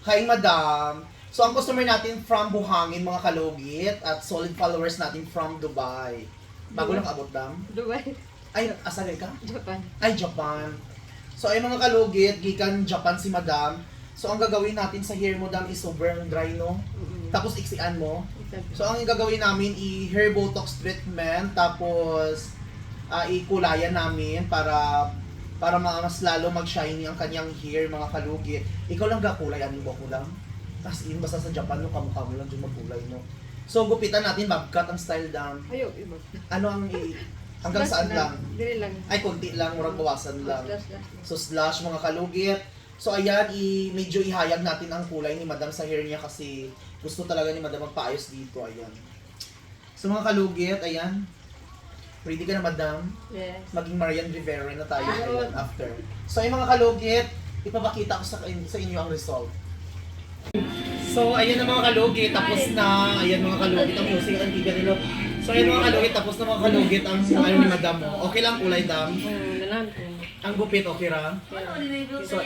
Hi, madam. So, ang customer natin from Buhangin, mga kalugit, at solid followers natin from Dubai. Bago lang abot, dam. Dubai, Ay, asali ka? Japan. Ay, Japan. So, ay mga kalugit, gikan Japan si madam. So, ang gagawin natin sa hair mo, dam, is sobrang dry, no? Mm. Tapos, iksian mo. Sabi- So, ang gagawin namin, i-hair botox treatment, tapos, ah, ikulayan namin para para ma- mas lalo mag-shiny ang kanyang hair, mga kalugit. Ikaw lang gakulay, ano ba ko lang? As in, basta sa Japan, no, kamukha mo lang dyan magkulay, no? So, gupitan natin, babcut ang style down. Ayaw, iba. Ano ang i- hanggang Slash saan lang? Dili lang. Ay, konti lang, murag bawasan lang. Slash, slash. So, slash, mga kalugit. So, ayan, i medyo ihayag natin ang kulay ni Madam sa hair niya kasi gusto talaga ni Madam magpaayos dito, ayan. So, mga kalugit, ayan. Ready ka na, Madam? Yes. Maging Marian Rivera na tayo ayan, after. So, ay mga kalugit, ipapakita ko sa, sa inyo ang result. So, ayan na mga kalugit, tapos na, ayan mga kalugit, ang music, ang tiga nila. So, ayan mga kalugit, tapos na mga kalugit, ang ano ni Madam mo. Okay lang kulay, Dam? Ko. Ang gupit, okay ra? So,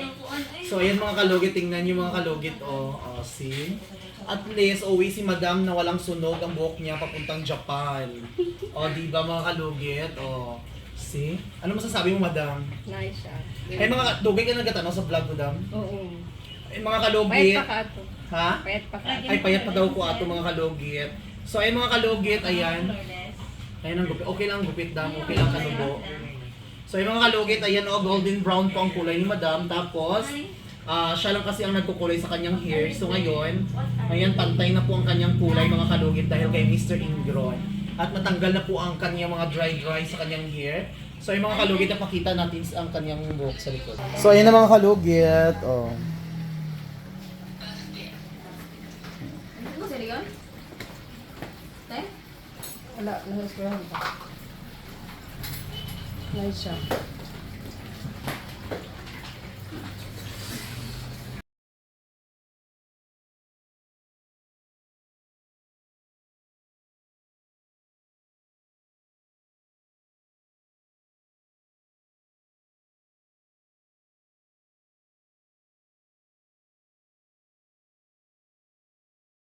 so ayan mga kalugit, tingnan nyo mga kalugit, oh, oh, see? At least, uwi si madam na walang sunog ang buhok niya papuntang Japan. O, di ba mga kalugit? O, see? Ano masasabi mo, madam? Nice siya. Eh, mga dugay ka nagtatanong sa vlog mo, madam? Oo. Eh, mga Payat kalugit. pa ka ato. Ha? Payat pa ka. Ay, payat pa daw ko ato mga kalugit. So, ay mga kalugit, ayan. Ayan ang gupit. Okay lang ang gupit, dam. Okay lang kanubo. So, yung mga kalugit, ayan o, golden brown po ang kulay ni madam. Tapos, ah siya lang kasi ang nagkukulay sa kanyang hair. So, ngayon, ayan, pantay na po ang kanyang kulay, mga kalugit, dahil kay Mr. Ingron. At natanggal na po ang kanyang mga dry-dry sa kanyang hair. So, yung mga kalugit, napakita natin ang kanyang buhok sa likod. So, ayan na mga kalugit. Oh. Ano? Wala, nasa eskwelahan pa. Nice siya.